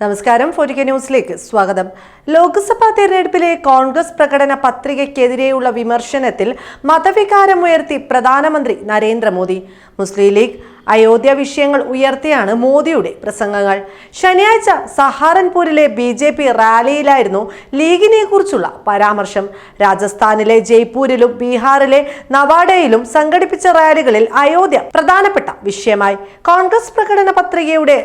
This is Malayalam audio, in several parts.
നമസ്കാരം. ഫോർട്ടിക്ക ന്യൂസിലേക്ക് സ്വാഗതം. ലോക്സഭാ തെരഞ്ഞെടുപ്പിലെ കോൺഗ്രസ് പ്രകടന പത്രികയ്ക്കെതിരെയുള്ള വിമർശനത്തിൽ മതവികാരമുയർത്തി പ്രധാനമന്ത്രി നരേന്ദ്രമോദി. മുസ്ലിം ലീഗ് അയോധ്യ വിഷയങ്ങൾ ഉയർത്തിയാണ് മോദിയുടെ പ്രസംഗങ്ങൾ. ശനിയാഴ്ച സഹാറൻപൂരിലെ ബി ജെ പി റാലിയിലായിരുന്നു ലീഗിനെ കുറിച്ചുള്ള പരാമർശം. രാജസ്ഥാനിലെ ജയ്പൂരിലും ബീഹാറിലെ നവാഡയിലും സംഘടിപ്പിച്ച റാലികളിൽ അയോധ്യ പ്രധാനപ്പെട്ട വിഷയമായി. കോൺഗ്രസ് പ്രകടന പത്രികയുടെ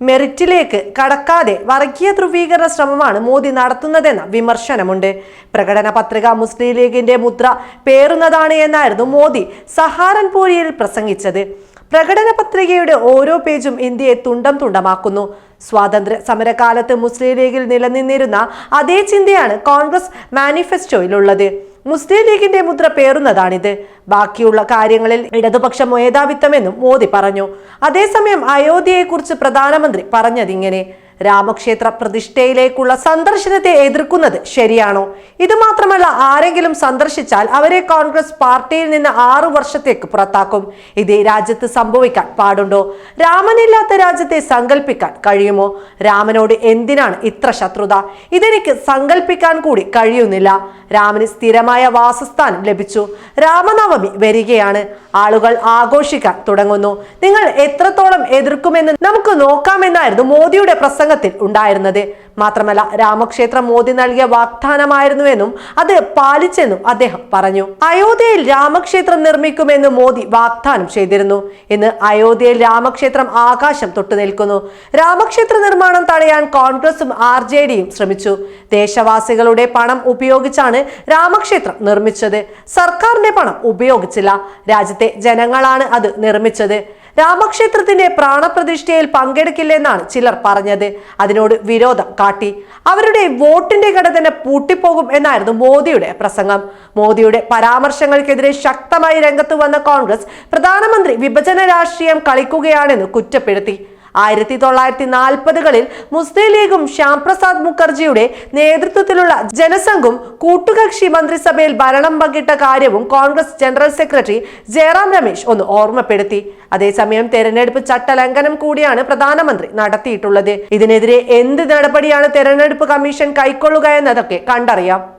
മെറിറ്റിലേക്ക് കടക്കാതെ വർഗീയ ധ്രുവീകരണ ശ്രമമാണ് മോദി നടത്തുന്നതെന്ന വിമർശനമുണ്ട്. പ്രകടന പത്രിക മുസ്ലിം ലീഗിന്റെ മുദ്ര പേറുന്നതാണ് എന്നായിരുന്നു മോദി സഹാരൻപൂരിയിൽ പ്രസംഗിച്ചത്. പ്രകടന പത്രികയുടെ ഓരോ പേജും ഇന്ത്യയെ തുണ്ടം തുണ്ടമാക്കുന്നു. സ്വാതന്ത്ര്യ സമരകാലത്ത് മുസ്ലിം ലീഗിൽ നിലനിന്നിരുന്ന അതേ ചിന്തയാണ് കോൺഗ്രസ് മാനിഫെസ്റ്റോയിലുള്ളത്. മുസ്ലിം ലീഗിന്റെ മുദ്ര പേറുന്നതാണിത്. ബാക്കിയുള്ള കാര്യങ്ങളിൽ ഇടതുപക്ഷ മേധാവിത്വമെന്നും മോദി പറഞ്ഞു. അതേസമയം അയോധ്യയെക്കുറിച്ച് പ്രധാനമന്ത്രി പറഞ്ഞതിങ്ങനെ. രാമക്ഷേത്ര പ്രതിഷ്ഠയിലേക്കുള്ള സന്ദർശനത്തെ എതിർക്കുന്നത് ശരിയാണോ? ഇത് മാത്രമല്ല ആരെങ്കിലും സന്ദർശിച്ചാൽ അവരെ കോൺഗ്രസ് പാർട്ടിയിൽ നിന്ന് ആറു വർഷത്തേക്ക് പുറത്താക്കും. ഇത് രാജ്യത്ത് സംഭവിക്കാൻ പാടുണ്ടോ? രാമനില്ലാത്ത രാജ്യത്തെ സങ്കല്പിക്കാൻ കഴിയുമോ? രാമനോട് എന്തിനാണ് ഇത്ര ശത്രുത? ഇതെനിക്ക് സങ്കല്പിക്കാൻ കൂടി കഴിയുന്നില്ല. രാമന് സ്ഥിരമായ വാസസ്ഥാനം ലഭിച്ചു. രാമനവമി വരികയാണ്. ആളുകൾ ആഘോഷിക്കാൻ തുടങ്ങുന്നു. നിങ്ങൾ എത്രത്തോളം എതിർക്കുമെന്ന് നമുക്ക് നോക്കാമെന്നായിരുന്നു മോദിയുടെ പ്രസംഗത്തിൽ ഉണ്ടായിരുന്നത്. മാത്രമല്ല രാമക്ഷേത്രം മോദി നൽകിയ വാഗ്ദാനമായിരുന്നുവെന്നും അത് പാലിച്ചെന്നും അദ്ദേഹം പറഞ്ഞു. അയോധ്യയിൽ രാമക്ഷേത്രം നിർമ്മിക്കുമെന്ന് മോദി വാഗ്ദാനം ചെയ്തിരുന്നു. ഇന്ന് അയോധ്യയിൽ രാമക്ഷേത്രം ആകാശം തൊട്ടു നിൽക്കുന്നു. രാമക്ഷേത്ര നിർമ്മാണം തടയാൻ കോൺഗ്രസും ആർ ജെ ഡിയും ശ്രമിച്ചു. ദേശവാസികളുടെ പണം ഉപയോഗിച്ചാണ് രാമക്ഷേത്രം നിർമ്മിച്ചത്. സർക്കാരിന്റെ പണം ഉപയോഗിച്ചില്ല. രാജ്യത്തെ ജനങ്ങളാണ് അത് നിർമ്മിച്ചത്. രാമക്ഷേത്രത്തിന്റെ പ്രാണപ്രതിഷ്ഠയിൽ പങ്കെടുക്കില്ലെന്നാണ് ചിലർ പറഞ്ഞത്. അതിനോട് വിരോധം കാട്ടി. അവരുടെ വോട്ടിന്റെ ഘടന തന്നെ പൂട്ടിപ്പോകും എന്നായിരുന്നു മോദിയുടെ പ്രസംഗം. മോദിയുടെ പരാമർശങ്ങൾക്കെതിരെ ശക്തമായി രംഗത്ത് വന്ന കോൺഗ്രസ് പ്രധാനമന്ത്രി വിഭജന രാഷ്ട്രീയം കളിക്കുകയാണെന്ന് കുറ്റപ്പെടുത്തി. ആയിരത്തി തൊള്ളായിരത്തി നാൽപ്പതുകളിൽ മുസ്ലിം ലീഗും ശ്യാംപ്രസാദ് മുഖർജിയുടെ നേതൃത്വത്തിലുള്ള ജനസംഘും കൂട്ടുകക്ഷി മന്ത്രിസഭയിൽ ഭരണം പങ്കിട്ട കാര്യവും Congress general secretary Jairam Ramesh ഒന്ന് ഓർമ്മപ്പെടുത്തി. അതേസമയം തെരഞ്ഞെടുപ്പ് ചട്ടലംഘനം കൂടിയാണ് പ്രധാനമന്ത്രി നടത്തിയിട്ടുള്ളത്. ഇതിനെതിരെ എന്ത് നടപടിയാണ് തെരഞ്ഞെടുപ്പ് കമ്മീഷൻ കൈക്കൊള്ളുക എന്നതൊക്കെ കണ്ടറിയാം.